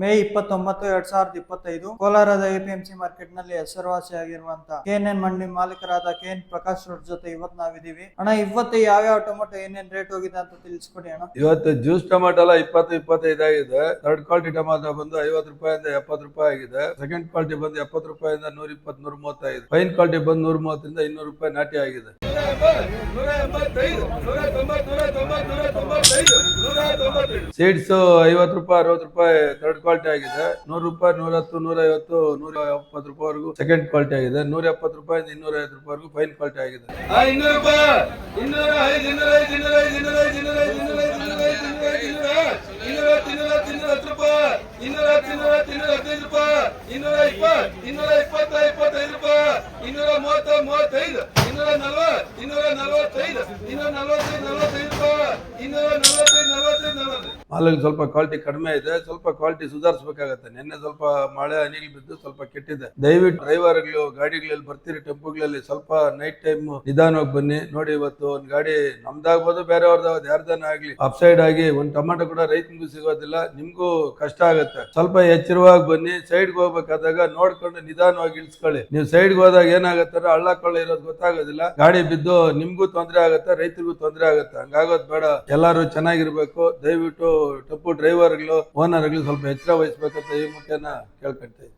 ಮೇ ಇಪ್ಪತ್ತೊಂಬತ್ತು ಎರಡ್ ಸಾವಿರದ ಇಪ್ಪತ್ತೈದು ಕೋಲಾರದ ಎಪಿಎಂಸಿ ಮಾರ್ಕೆಟ್ನಲ್ಲಿ ಹೆಸರುವಾಸಿಯಾಗಿರುವಂತಹ ಕೆಎನ್ ಎನ್ ಮಂಡಿ ಮಾಲೀಕರಾದ ಕೆ ಎನ್ ಪ್ರಕಾಶ್ ರೋಡ್ ಜೊತೆ ಇವತ್ ನಾವಿದೀವಿ ಅಣ್ಣ ಇವತ್ತು ಯಾವ ಟೊಮೊಟೊ ಏನೇನ್ ರೇಟ್ ಹೋಗಿದೆ ಅಂತ ತಿಳಿಸ್ಕೊಡಿ ಅಣ್ಣ. ಇವತ್ತು ಜ್ಯೂಸ್ ಟೊಮೆಟೊ ಎಲ್ಲ ಇಪ್ಪತ್ತು ಇಪ್ಪತ್ತೈದು ಆಗಿದೆ. ಥರ್ಡ್ ಕ್ವಾಲಿಟಿ ಟೊಮೊಟೊ ಬಂದು ಐವತ್ತು ರೂಪಾಯಿಂದ ಎಪ್ಪತ್ತು ರೂಪಾಯಿ ಆಗಿದೆ. ಸೆಕೆಂಡ್ ಕ್ವಾಲಿಟಿ ಬಂದು ಎಪ್ಪತ್ತು ರೂಪಾಯಿಂದ ನೂರ ಇಪ್ಪತ್ತು ನೂರ ಮೂವತ್ತೈದು. ಫೈನ್ ಕ್ವಾಲಿಟಿ ಬಂದು ನೂರ ಮೂವತ್ತರಿಂದ ಇನ್ನೂರು ರೂಪಾಯಿ ನಾಟಿ ಆಗಿದೆ. ಸೀಡ್ಸ್ ಐವತ್ತು ರೂಪಾಯಿ ಅರವತ್ತು ರೂಪಾಯಿ ಥರ್ಡ್ ಕ್ವಾಲಿಟಿ ಆಗಿದೆ ನೂರು ರೂಪಾಯಿ ನೂರ ಹತ್ತು ನೂರ ಐವತ್ತು ನೂರ ಎಪ್ಪತ್ತು ರೂಪಾಯಿವರೆಗೂ ಸೆಕೆಂಡ್ ಕ್ವಾಲಿಟಿ ಆಗಿದೆ ನೂರ ಎಪ್ಪತ್ತು ರೂಪಾಯಿಂದ ಇನ್ನೂರ ಐವತ್ತು ರೂಪಾಯಿವರೆಗೂ ಫೈನ್ ಕ್ವಾಲಿಟಿ ಆಗಿದೆ ಇನ್ನೂರ ಮೂವತ್ತ ಮೂವತ್ತೈದು ಇನ್ನೂರ ನಲ್ವತ್ತು ಇನ್ನೂರ ನಲ್ವತ್ತೈದು ಇನ್ನೂರ ನಲ್ವತ್ತೈದು ನಲ್ವತ್ತೈದು ಮಾಲಲ್ಲಿ ಸ್ವಲ್ಪ ಕ್ವಾಲಿಟಿ ಕಡಿಮೆ ಇದೆ, ಸ್ವಲ್ಪ ಕ್ವಾಲಿಟಿ ಸುಧಾರಿಸಬೇಕಾಗತ್ತೆ. ನಿನ್ನೆ ಸ್ವಲ್ಪ ಮಳೆ, ಅನಿಲ್ ಬಿದ್ದು ಸ್ವಲ್ಪ ಕೆಟ್ಟಿದೆ. ದಯವಿಟ್ಟು ಡ್ರೈವರ್ಗಳು, ಗಾಡಿಗಳಲ್ಲಿ ಬರ್ತೀರಿ, ಟೆಂಪೋಗಳಲ್ಲಿ ಸ್ವಲ್ಪ ನೈಟ್ ಟೈಮ್ ನಿಧಾನವಾಗಿ ಬನ್ನಿ. ನೋಡಿ, ಇವತ್ತು ಒಂದ್ ಗಾಡಿ ನಮ್ದಾಗ್ಬೋದು ಬೇರೆಯವ್ರದ್ದು ಯಾರ್ದಾನ ಆಗ್ಲಿ ಅಪ್ಸೈಡ್ ಆಗಿ ಒಂದ್ ಟೊಮಾಟೊ ಕೂಡ ರೈತನಿಗೂ ಸಿಗೋದಿಲ್ಲ, ನಿಮ್ಗೂ ಕಷ್ಟ ಆಗುತ್ತೆ. ಸ್ವಲ್ಪ ಎಚ್ಚರವಾಗಿ ಬನ್ನಿ ಸೈಡ್ಗೆ ಹೋಗ್ಬೇಕಾದಾಗ ನೋಡ್ಕೊಂಡು ನಿಧಾನವಾಗಿ ಇಳಿಸ್ಕೊಳ್ಳಿ. ನೀವು ಸೈಡ್ಗೆ ಹೋದಾಗ ಏನಾಗುತ್ತೆ ಹಳ್ಳ ಕೊಳ್ಳ ಇರೋದು ಗೊತ್ತಾಗೋದಿಲ್ಲ. ಗಾಡಿ ಬಿದ್ದು ನಿಮ್ಗೂ ತೊಂದರೆ ಆಗುತ್ತೆ, ರೈತರಿಗೂ ತೊಂದರೆ ಆಗುತ್ತೆ. ಹಂಗಾಗೋದ್ ಬೇಡ. ಎಲ್ಲಾರು ಚೆನ್ನಾಗಿರ್ಬೇಕು. ದಯವಿಟ್ಟು ಟಪ್ಪು ಡ್ರೈವರ್ಗಳು ಓನರ್ಗಳು ಸ್ವಲ್ಪ ಎಚ್ಚರ ವಹಿಸ್ಬೇಕಂತ ಈ ಮುಖ್ಯನ ಇದ್ದೀನಿ.